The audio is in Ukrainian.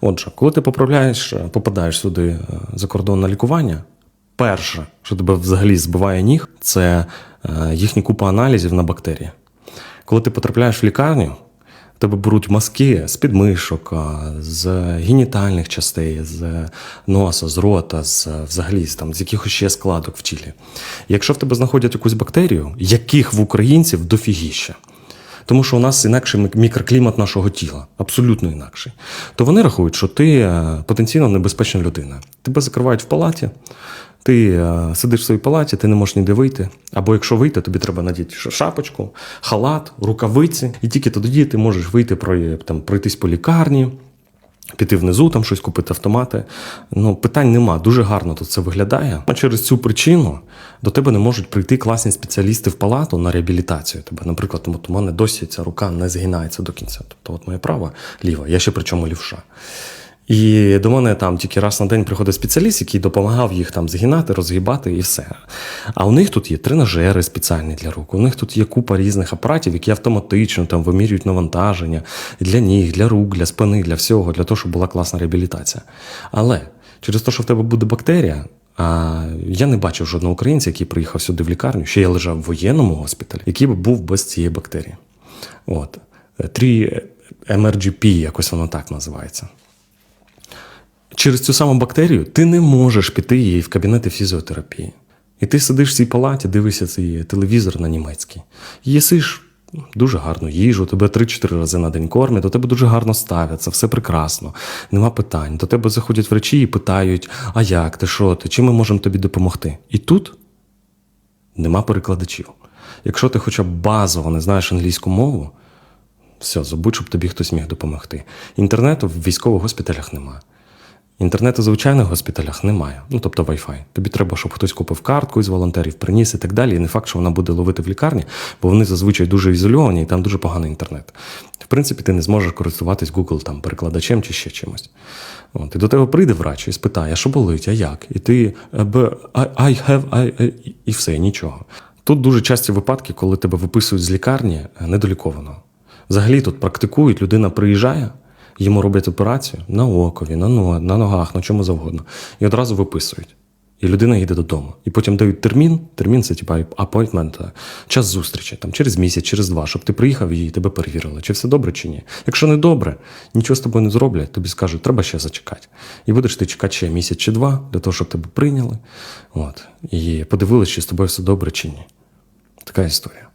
Отже, коли ти поправляєш, е, попадаєш сюди е, за кордон на лікування, перше, що тебе взагалі збиває ніг, це е, їхня купа аналізів на бактерії. Коли ти потрапляєш в лікарню, тебе беруть мазки з підмишок, з генітальних частей, з носа, з рота, з взагалі там, з якихось ще складок в тілі. Якщо в тебе знаходять якусь бактерію, яких в українців дофігіще, тому що у нас інакший мікроклімат нашого тіла, абсолютно інакший, то вони рахують, що ти е, потенційно небезпечна людина. Тебе закривають в палаті, ти е, сидиш в своїй палаті, ти не можеш ніде вийти. Або якщо вийти, тобі треба надіти шапочку, халат, рукавиці, і тільки тоді ти можеш вийти про- там, пройтись по лікарні. Піти внизу, там щось купити автомати. Ну, питань нема. Дуже гарно тут це виглядає. А через цю причину до тебе не можуть прийти класні спеціалісти в палату на реабілітацію. Тебе, наприклад, тому у мене досі ця рука не згинається до кінця. Тобто, от моя права ліва, я ще причому лівша. І до мене там тільки раз на день приходить спеціаліст, який допомагав їх там згинати, розгибати і все. А у них тут є тренажери спеціальні для рук, у них тут є купа різних апаратів, які автоматично там вимірюють навантаження для ніг, для рук, для спини, для всього, для того, щоб була класна реабілітація. Але через те, що в тебе буде бактерія, а я не бачив жодного українця, який приїхав сюди в лікарню, ще я лежав в воєнному госпіталі, який би був без цієї бактерії. От. 3 MRGP, якось воно так називається. Через цю саму бактерію ти не можеш піти її в кабінети фізіотерапії. І ти сидиш в цій палаті, дивишся цей телевізор на німецький. Їсиш дуже гарну їжу, тебе 3-4 рази на день кормять, до тебе дуже гарно ставляться, все прекрасно, нема питань. До тебе заходять врачі і питають: а як ти, що ти, чим ми можемо тобі допомогти? І тут нема перекладачів. Якщо ти хоча б базово не знаєш англійську мову, все, забудь, щоб тобі хтось міг допомогти. Інтернету в військових госпіталях немає. Інтернету в звичайних госпіталях немає. Ну, тобто Wi-Fi. Тобі треба, щоб хтось купив картку із волонтерів, приніс і так далі. І не факт, що вона буде ловити в лікарні, бо вони зазвичай дуже ізольовані і там дуже поганий інтернет. В принципі, ти не зможеш користуватись Google там, перекладачем чи ще чимось. От, і до тебе прийде врач і спитає, а що болить, а як? І ти «Е, I, have, I, I», і все, нічого. Тут дуже часті випадки, коли тебе виписують з лікарні е, недолікованого. Взагалі тут практикують, людина приїжджає, йому роблять операцію на окові, на, на ногах, на чому завгодно. І одразу виписують. І людина їде додому. І потім дають термін. Термін це типа апойтмент, е, час зустрічі, там через місяць, через два, щоб ти приїхав і тебе перевірили, чи все добре, чи ні. Якщо не добре, нічого з тобою не зроблять, тобі скажуть, треба ще зачекати. І будеш ти чекати ще місяць чи два для того, щоб тебе прийняли. От. І подивилися, чи з тобою все добре, чи ні. Така історія.